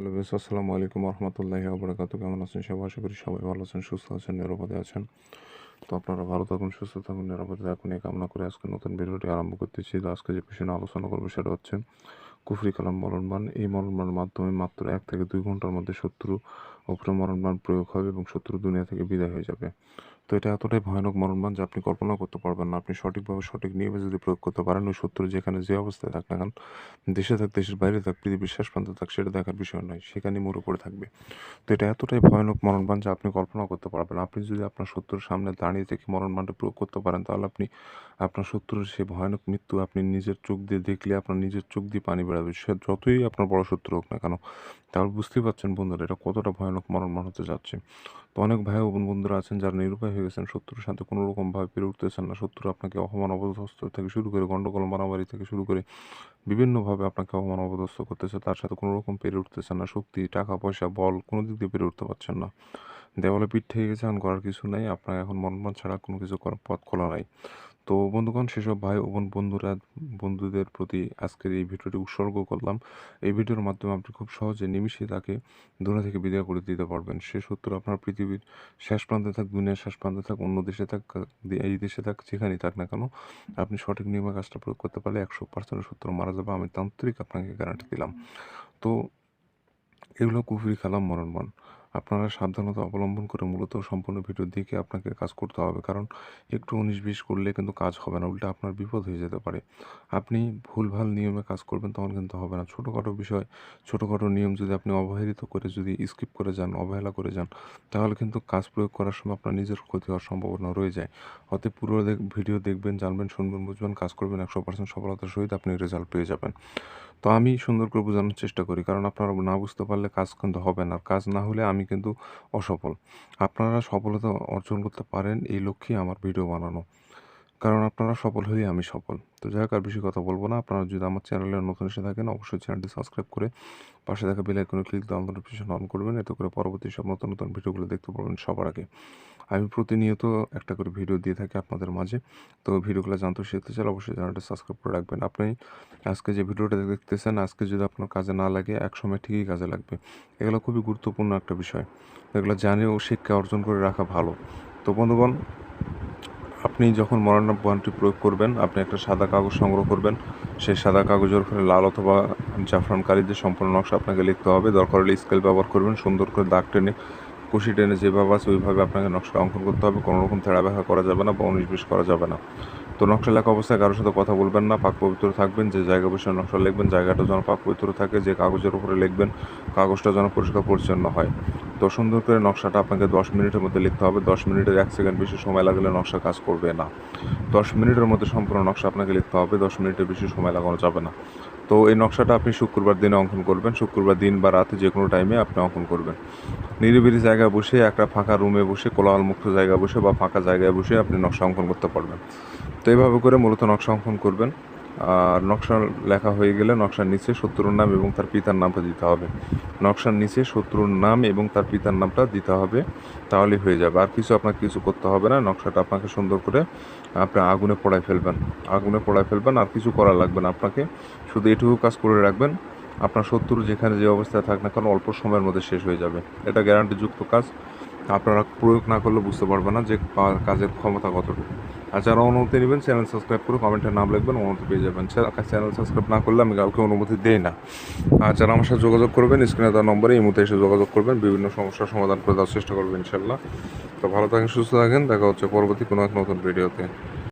Hello বেশ আসসালামু আলাইকুম রহমতুল্লাহি আবরাকাতু কেমন আছেন সবাই? আশা করি সবাই ভালো আছেন, সুস্থ আছেন, নিরাপদে আছেন। তো আপনারা ভালো থাকুন, সুস্থ থাকুন, নিরাপদে থাকুন। এই কামনা করে আজকে নতুন ভিডিওটি আরম্ভ করতেছি। তো আজকে যে বিষয় আলোচনা করব সেটা হচ্ছে কুফরি কালাম মরণবান এই মরণবানের মাধ্যমে মাত্র এক থেকে দুই ঘণ্টার মধ্যে শত্রু ওপরে মরণবান প্রয়োগ হবে এবং শত্রু দুনিয়া থেকে বিদায় হয়ে যাবে। তো এটা এতটাই ভয়ানক মরণবান যে আপনি কল্পনা করতে পারবেন না। আপনি সঠিকভাবে সঠিক নিয়মে যদি প্রয়োগ করতে পারেন, ওই শত্রু যেখানে যে অবস্থায় থাক না কেন, দেশে থাক, দেশের বাইরে থাক, পৃথিবীর শেষ প্রান্তে থাক, সেটা দেখার বিষয় নয় সেখানে মরে পড়ে থাকবে। তো এটা এতটাই ভয়ানক মরণবান যে আপনি কল্পনা করতে পারবেন আপনি যদি আপনার শত্রুর সামনে দাঁড়িয়ে থেকে মরণবানটা প্রয়োগ করতে পারেন, তাহলে আপনি আপনার শত্রুর সেই ভয়ানক মৃত্যু আপনি নিজের চোখ দিয়ে দেখলে আপনার নিজের চোখ দিয়ে পানি বেড়াবে। সে যতই আপনার বড় শত্রু হোক না কেন, তাহলে বুঝতেই পারছেন বন্ধুরা এটা কতটা ভয়ানক মরণবান হতে যাচ্ছে। তো অনেক ভাই বোন বন্ধুরা আছেন যারা নিরুপায় হয়ে গেছেন শত্রুর সাথে কোনো রকমভাবে পেরে উঠতেছেন না। শত্রু আপনাকে অপমান অবদস্ত থেকে শুরু করে গণ্ডগোল মারামারি থেকে শুরু করে বিভিন্নভাবে আপনাকে অপমান অবদস্ত করতেছে। তার সাথে কোনো রকম পেরে উঠতেছেন না। শক্তি, টাকা, পয়সা, বল কোনো দিক দিয়ে পেরে উঠতে পারছেন না। দেওয়ালে পিঠ থেকে গেছে এখন করার কিছু নাই। আপনার এখন মনমান ছাড়া কোনো কিছু করার পথ খোলা নাই। তো বন্ধুগণ, সেসব ভাই ও বোন বন্ধুরা, বন্ধুদের প্রতি আজকের এই ভিডিওটি উৎসর্গ করলাম। এই ভিডিওর মাধ্যমে আপনি খুব সহজে নিমিষে তাকে দুনিয়া থেকে বিদায় করে দিতে পারবেন। সে সত্তর আপনার পৃথিবীর শেষ প্রান্তে থাক, দুনিয়ার শেষ প্রান্তে থাক, অন্য দেশে থাক, এই দেশে থাক, যেখানেই থাক না কেন, আপনি সঠিক নিয়মে কাজটা প্রয়োগ করতে পারলে একশো পার্সেন্ট সত্তর মারা যাবে। আমি তান্ত্রিক আপনাকে গ্যারান্টি দিলাম। তো এগুলো কুফরি খালাম মরণবান আপনারা সাবধানতা অবলম্বন করে মূলত সম্পূর্ণ ভিডিও দেখে আপনাকে কাজ করতে হবে। কারণ একটু উনিশ বিশ করলে কিন্তু কাজ হবে না, উল্টে আপনার বিপদ হয়ে যেতে পারে। আপনি ভুলভাল নিয়মে কাজ করবেন তখন কিন্তু হবে না। ছোটোখাটো বিষয়, ছোটোখাটো নিয়ম যদি আপনি অবহেলিত করে যদি স্কিপ করে যান, অবহেলা করে যান, তাহলে কিন্তু কাজ প্রয়োগ করার সময় আপনার নিজের ক্ষতি হওয়ার সম্ভাবনা রয়ে যায়। অতএব পুরো ভিডিও দেখবেন, জানবেন, শুনবেন, বুঝবেন, কাজ করবেন, একশো পার্সেন্ট সফলতার সহিত আপনি রেজাল্ট পেয়ে যাবেন। তো আমি সুন্দর করে বোঝানোর চেষ্টা করি। কারণ আপনারা না বুঝতে পারলে কাজ কিন্তু হবে না। আর কাজ না হলে আমি কিন্তু অসফল। আপনারা সফলতা অর্জন করতে পারেন এই লক্ষ্যে আমার ভিডিও বানানো। কারণ আপনারা সফল হলেই আমি সফল। তো যাই হোক, আর বেশি কথা বলব না। আপনারা যদি আমার চ্যানেলে নতুন এসে থাকেন, অবশ্যই চ্যানেলটি সাবস্ক্রাইব করে পাশে থাকা বেল আইকনে ক্লিক দিয়ে নোটিফিকেশন অন করবেন। এতে করে পরবর্তী সব নতুন নতুন ভিডিওগুলো দেখতে পারবেন সবার আগে। আমি প্রতিনিয়ত একটা করে ভিডিও দিয়ে থাকি আপনাদের মাঝে। তো ভিডিওগুলো জানতে শিখতে চাইলে অবশ্যই চ্যানেলটা সাবস্ক্রাইব করে রাখবেন। আপনি আজকে যে ভিডিওটা দেখতেছেন, আজকে যদি আপনার কাজে না লাগে, এক সময় ঠিকই কাজে লাগবে। এগুলো খুবই গুরুত্বপূর্ণ একটা বিষয়। এগুলো জানেও শিক্ষা অর্জন করে রাখা ভালো। তো বন্ধুগণ, আপনি যখন মরণাপ বয়ানটি প্রয়োগ করবেন, আপনি একটা সাদা কাগজ সংগ্রহ করবেন। সেই সাদা কাগজের উপরে লাল অথবা জাফরান কালিদের সম্পূর্ণ নকশা আপনাকে লিখতে হবে। দরকার হলে স্কেল ব্যবহার করবেন, সুন্দর করে দাগ টেনে কুশি টেনে যেভাবে আছে, ওইভাবে আপনাকে নকশা অঙ্কন করতে হবে। কোনো রকম থেড়া ব্যাখ্যা করা যাবে না বা উনিশ করা যাবে না। তো নকশা লেখা অবস্থায় কারোর সাথে কথা বলবেন না, পাক পবিত্র থাকবেন, যে জায়গা বসে নকশা লিখবেন, জায়গাটা যেন পাক পবিত্র থাকে, যে কাগজের উপরে লিখবেন, কাগজটা যেন পরিষ্কার পরিচ্ছন্ন হয়। তো সুন্দর করে নকশাটা আপনাকে দশ মিনিটের মধ্যে লিখতে হবে। দশ মিনিটের এক সেকেন্ড বেশি সময় লাগলে নকশা কাজ করবে না। দশ মিনিটের মধ্যে সম্পূর্ণ নকশা আপনাকে লিখতে হবে। দশ মিনিটের বেশি সময় লাগানো যাবে না। তো এই নকশাটা আপনি শুক্রবার দিনে অঙ্কন করবেন। শুক্রবার দিন বা রাতে যে কোনো টাইমে আপনি অঙ্কন করবেন। নিরিবিলি জায়গায় বসে, একটা ফাঁকা রুমে বসে, কোলাহলমুক্ত জায়গায় বসে বা ফাঁকা জায়গায় বসে আপনি নকশা অঙ্কন করতে পারবেন। তো এইভাবে করে মূলত নকশা অঙ্কন করবেন। আর নকশা লেখা হয়ে গেলে নকশার নিচে শত্রুর নাম এবং তার পিতার নামটা দিতে হবে। নকশার নিচে শত্রুর নাম এবং তার পিতার নামটা দিতে হবে তাহলেই হয়ে যাবে। আর কিছু আপনাকে কিছু করতে হবে না, নকশাটা আপনাকে সুন্দর করে আপনি আগুনে পড়ায় ফেলবেন, আগুনে পড়ায় ফেলবেন, আর কিছু করা লাগবে না আপনাকে। শুধু এটুকু কাজ করে রাখবেন, আপনার শত্রু যেখানে যে অবস্থায় থাক না কারণ অল্প সময়ের মধ্যে শেষ হয়ে যাবে। এটা গ্যারান্টিযুক্ত কাজ, আপনারা প্রয়োগ না করলে বুঝতে পারবেন না যে কাজের ক্ষমতা কতটুকু। আর যারা অনুমতি নেবেন চ্যানেল সাবস্ক্রাইব করে কমেন্টের নাম লিখবেন, অনুমতি পেয়ে যাবেন। চ্যানেল সাবস্ক্রাইব না করলে আমি কাউকে অনুমতি দিই না। আর যারা আমার সাথে যোগাযোগ করবেন স্ক্রিনে তার নম্বরে এই মুহূর্তে এসে যোগাযোগ করবেন, বিভিন্ন সমস্যার সমাধান করে দেওয়ার চেষ্টা করবেন ইনশাল্লাহ তো ভালো থাকেন, সুস্থ থাকেন, দেখা হচ্ছে পরবর্তী কোনো এক নতুন ভিডিওতে